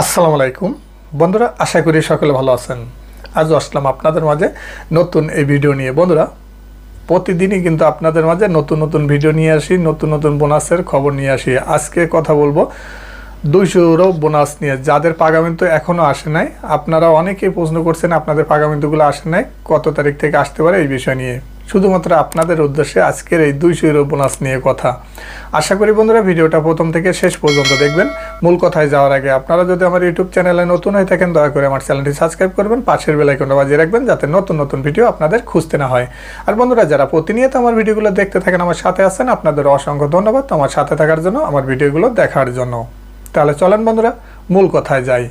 আসসালামু আলাইকুম। বন্ধুরা, আশা করি সকলে ভালো আছেন। আজও আসলাম আপনাদের মাঝে নতুন এই ভিডিও নিয়ে। বন্ধুরা, প্রতিদিনই কিন্তু আপনাদের মাঝে নতুন নতুন ভিডিও নিয়ে আসি, নতুন নতুন বোনাসের খবর নিয়ে আসি। আজকে কথা বলব দুইশোরও বোনাস নিয়ে। যাদের পাগামিন্তু এখনও আসে নাই, আপনারা অনেকেই প্রশ্ন করছেন, আপনাদের পাগামিন্তুগুলো আসে নাই, কত তারিখ থেকে আসতে পারে এই বিষয় নিয়ে। শুধুমাত্র আপনাদের উদ্দেশ্যে আজকের এই দুইশো ইউরো বোনাস নিয়ে কথা। আশা করি বন্ধুরা ভিডিওটা প্রথম থেকে শেষ পর্যন্ত দেখবেন। মূল কথায় যাওয়ার আগে আপনারা যদি আমার ইউটিউব চ্যানেলে নতুন হয়ে থাকেন, দয়া করে আমার চ্যানেলটি সাবস্ক্রাইব করবেন, পাশের বেলাইকনটা বাজিয়ে রাখবেন যাতে নতুন নতুন ভিডিও আপনাদের খুঁজতে না হয়। আর বন্ধুরা, যারা প্রতিনিয়ত আমার ভিডিওগুলো দেখতে থাকেন, আমার সাথে আছেন, আপনাদের অসংখ্য ধন্যবাদ আমার সাথে থাকার জন্য, আমার ভিডিওগুলো দেখার জন্য। তাহলে চলেন বন্ধুরা, মূল কথায় যাই।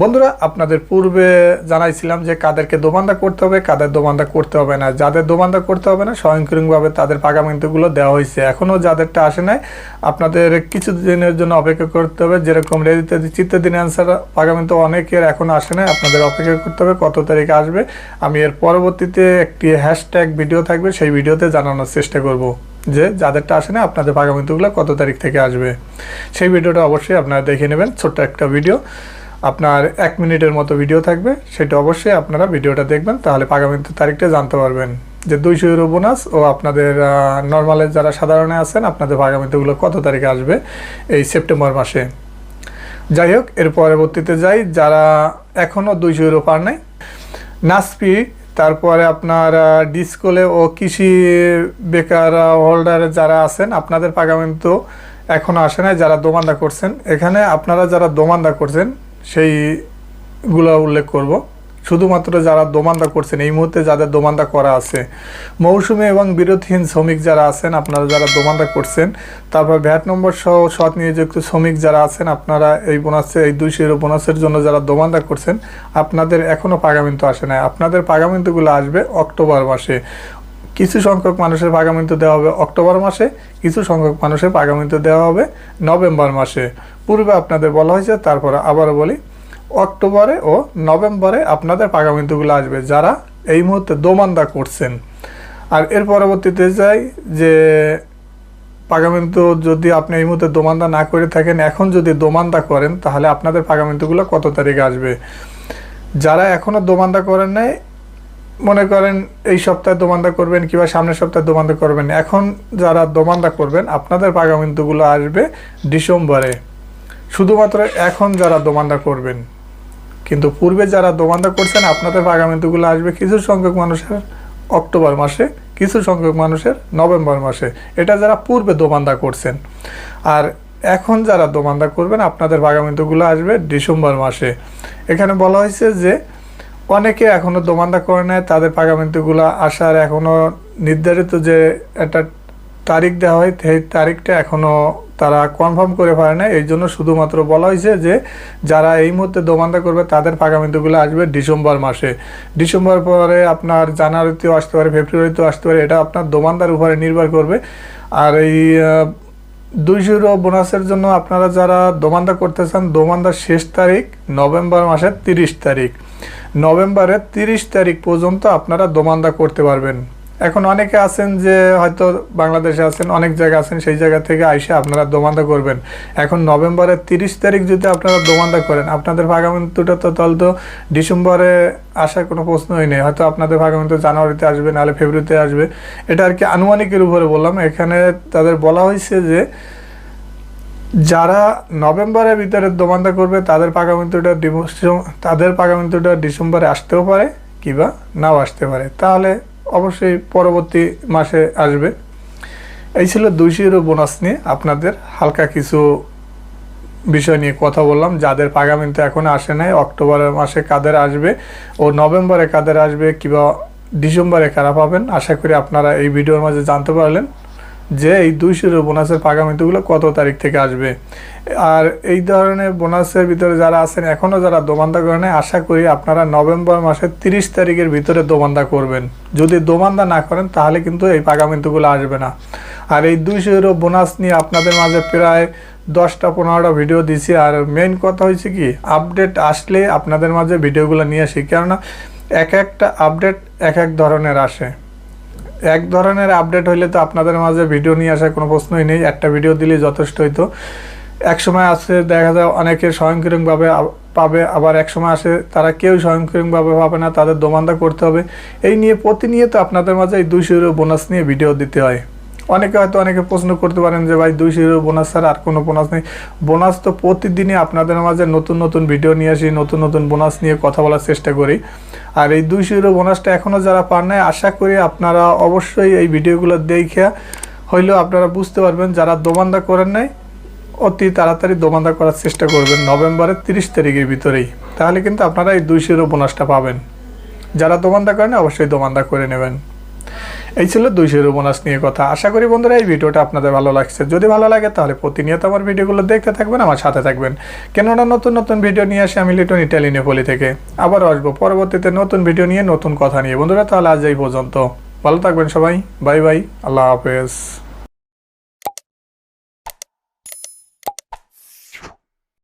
বন্ধুরা, আপনাদের পূর্বে জানাইছিলাম যে কাদেরকে দোমান্দা করতে হবে, কাদের দোমান্দা করতে হবে না। যাদের দোমান্দা করতে হবে না, স্বয়ংক্রিয়ভাবে তাদের পাগামিন্তুগুলো দেওয়া হয়েছে। এখনও যাদেরটা আসে নাই, আপনাদের কিছু দিনের জন্য অপেক্ষা করতে হবে। যেরকম রেজিতে চিত্তের দিন অ্যান্সার পাগামিন্তু অনেকের এখনও আসে নাই, আপনাদের অপেক্ষা করতে হবে কত তারিখে আসবে। আমি এর পরবর্তীতে একটি হ্যাশট্যাগ ভিডিও থাকবে, সেই ভিডিওতে জানানোর চেষ্টা করব যে যাদেরটা আসে না আপনাদের পাগামিন্তুগুলো কত তারিখ থেকে আসবে। সেই ভিডিওটা অবশ্যই আপনারা দেখে নেবেন, ছোট্ট একটা ভিডিও আপনার এক মিনিটের মতো ভিডিও থাকবে, সেটা অবশ্যই আপনারা ভিডিওটা দেখবেন, তাহলে পাগামিন্তু তারিখটা জানতে পারবেন। যে দুইশো ইউরো বোনাস ও আপনাদের নর্মালের যারা সাধারণে আছেন, আপনাদের পাগামিন্তুগুলো কত তারিখে আসবে এই সেপ্টেম্বর মাসে। যাই হোক, এর পরবর্তীতে যাই, যারা এখনও দুইশো ইউরো পার নাই, নাসপি, তারপরে আপনার ডিসকোলে ও কৃষি বেকার হোল্ডার যারা আছেন, আপনাদের পাগামিন্তু এখনও আসে নাই, যারা দোমান্দা করছেন, এখানে আপনারা যারা দোমান্দা করছেন সেইগুলো উল্লেখ করব। শুধুমাত্র যারা দোমান্দা করছেন, এই মুহূর্তে যাদের দোমান্দা করা আছে, মৌসুমি এবং বিরতিহীন শ্রমিক যারা আছেন, আপনারা যারা দোমান্দা করছেন, তারপর ভ্যাট নম্বর সহ সৎ নিয়োজিত শ্রমিক যারা আছেন, আপনারা এই বোনাসে, এই দুই ইউরো বোনাসের জন্য যারা দোমান্দা করছেন, আপনাদের এখনও পাগামিন্তু আসে না আপনাদের পাগামিন্তুগুলো আসবে অক্টোবর মাসে। কিছু সংখ্যক মানুষের পাগামিন্তু দেওয়া হবে অক্টোবর মাসে, কিছু সংখ্যক মানুষের পাগামিন্তু দেওয়া হবে নভেম্বর মাসে। পূর্বে আপনাদের বলা হয়েছে, তারপরে আবারও বলি, অক্টোবরে ও নভেম্বরে আপনাদের পাগামিন্তুগুলো আসবে যারা এই মুহূর্তে দোমান্দা করছেন। আর এর পরবর্তীতে যাই যে পাগামিন্তু যদি আপনি এই মুহূর্তে দোমান্দা না করে থাকেন, এখন যদি দোমান্দা করেন, তাহলে আপনাদের পাগামিন্তুগুলো কত তারিখে আসবে? যারা এখনও দোমান্দা করেন নাই মনে করেন এই সপ্তাহে দোমান্দা করবেন কিংবা সামনের সপ্তাহে দোমান্দা করবেন, এখন যারা দোমান্দা করবেন, আপনাদের পাগামিন্তুগুলো আসবে ডিসেম্বরে। শুধুমাত্র এখন যারা দোমান্দা করবেন। কিন্তু পূর্বে যারা দোমান্দা করছেন, আপনাদের পাগামিন্তুগুলো আসবে কিছু সংখ্যক মানুষের অক্টোবর মাসে, কিছু সংখ্যক মানুষের নভেম্বর মাসে। এটা যারা পূর্বে দোমান্দা করছেন। আর এখন যারা দোমান্দা করবেন, আপনাদের পাগামিন্তুগুলো আসবে ডিসেম্বর মাসে। এখানে বলা হয়েছে যে অনেকে এখনও দোমান্দা করে নেয়, তাদের পাগামিন্তুগুলো আসার এখনও নির্ধারিত যে একটা তারিখ দেওয়া হয়, সেই তারিখটা এখনও তারা কনফার্ম করে পারে না এই জন্য শুধুমাত্র বলা হয়েছে যে, যারা এই মুহূর্তে দোমান্দা করবে, তাদের পাগামিন্তুগুলো আসবে ডিসেম্বর মাসে। ডিসেম্বর পরে আপনার জানুয়ারিতেও আসতে পারে, ফেব্রুয়ারিতেও আসতে পারে, এটা আপনার দোমান্দার উপরে নির্ভর করবে। আর এই দুইশো বোনাসের জন্য আপনারা যারা দোমান্দা করতে চান, দোমান্দার শেষ তারিখ নভেম্বর মাসের তিরিশ তারিখ। নভেম্বরের তিরিশ তারিখ পর্যন্ত আপনারা দোমান্দা করতে পারবেন। এখন অনেকে আছেন যে হয়তো বাংলাদেশে আছেন, অনেক জায়গা আছেন, সেই জায়গা থেকে আইসে আপনারা দোমান্দা করবেন। এখন নভেম্বরের তিরিশ তারিখ যদি আপনারা দোমান্দা করেন, আপনাদের ভাগামিন্তুটা তো তাহলে তো ডিসেম্বরে আসার কোনো প্রশ্নই নেই। হয়তো আপনাদের ভাগামিন্তু জানুয়ারিতে আসবে, নাহলে ফেব্রুয়ারিতে আসবে। এটা আর কি আনুমানিকের উপরে বললাম। এখানে তাদের বলা হয়েছে যে যারা নভেম্বরের ভিতরে দোমান্দা করবে, তাদের পাগামিন্তুটা তাদের পাগামিন্তুটা ডিসেম্বরে আসতেও পারে কিবা নাও আসতে পারে। তাহলে অবশ্যই পরবর্তী মাসে আসবে। এই ছিল দুইশো ইউরো বোনাস নিয়ে আপনাদের হালকা কিছু বিষয় নিয়ে কথা বললাম। যাদের পাগামিন্তু এখন আসে নাই, অক্টোবরের মাসে কাদের আসবে ও নভেম্বরে কাদের আসবে কিংবা ডিসেম্বরে কারা পাবেন, আশা করি আপনারা এই ভিডিওর মাঝে জানতে পারলেন। যে এই দুইশো বোনাসের পাগামিতুগুলো কত তারিখ থেকে আসবে? আর এই ধরনের বোনাসের ভিতরে যারা আছেন এখনও যারা দোমান্দা করেন আশা করি আপনারা নভেম্বর মাসের তিরিশ তারিখের ভিতরে দোমান্দা করবেন। যদি দোমান্দা না করেন, তাহলে কিন্তু এই পাগামিতুগুলো আসবে না। আর এই দুইশো ইউরো বোনাস নিয়ে আপনাদের মাঝে প্রায় দশটা পনেরোটা ভিডিও দিছি। আর মেইন কথা হয়েছে কি আপডেট আসলে আপনাদের মাঝে ভিডিওগুলো নিয়ে আসি। কেননা, এক একটা আপডেট এক এক ধরনের আসে। এক ধরনের আপডেট হইলে তো আপনাদের মাঝে ভিডিও নিয়ে আসার কোনো প্রশ্নই নেই। একটা ভিডিও দিলেই যথেষ্ট হইতো। এক সময় আসে, দেখা যায় অনেকে স্বয়ংক্রিয়ভাবে পাবে, আবার এক সময় আসে তারা কেউ স্বয়ংক্রিয়ভাবে পাবে না, তাদের দোমান্দা করতে হবে। এই নিয়ে প্রতিনিয়ত আপনাদের মাঝে এই ইউরো বোনাস নিয়ে ভিডিও দিতে হয়। অনেকে হয়তো অনেকে প্রশ্ন করতে পারেন যে ভাই দুইশো ইউরো বোনাস ছাড়া আর কোনো বোনাস নেই। বোনাস তো প্রতিদিনই আপনাদের মাঝে নতুন নতুন ভিডিও নিয়ে আসি, নতুন নতুন বোনাস নিয়ে কথা বলার চেষ্টা করি। আর এই দুইশো ইউরো বোনাসটা এখনও যারা পান নাই, আশা করি আপনারা অবশ্যই এই ভিডিওগুলো দেখে হইলেও আপনারা বুঝতে পারবেন যারা দোমান্দা করেন নাই, অতি তাড়াতাড়ি দোমান্দা করার চেষ্টা করবেন নভেম্বরের তিরিশ তারিখের ভিতরেই। তাহলে কিন্তু আপনারা এই দুইশো ইউরো বোনাসটা পাবেন। যারা দোমান্দা করেন অবশ্যই দোমান্দা করে নেবেন। এই ছিল দুই ইউরো উপন্যাস নিয়ে কথা। আশা করি বন্ধুরা এই ভিডিওটা আপনাদের ভালো লাগছে। যদি ভালো লাগে তাহলে প্রতিনিয়ত আমার ভিডিওগুলো দেখতে থাকবেন, আমার সাথে থাকবেন। কেননা নতুন নতুন ভিডিও নিয়ে আসি আমি লিটন ইটালি নেপলি থেকে। আবার আসব পরবর্তীতে নতুন ভিডিও নিয়ে, নতুন কথা নিয়ে। বন্ধুরা তাহলে আজ এই পর্যন্ত। ভালো থাকবেন সবাই। Bye bye. আল্লাহ হাফেজ।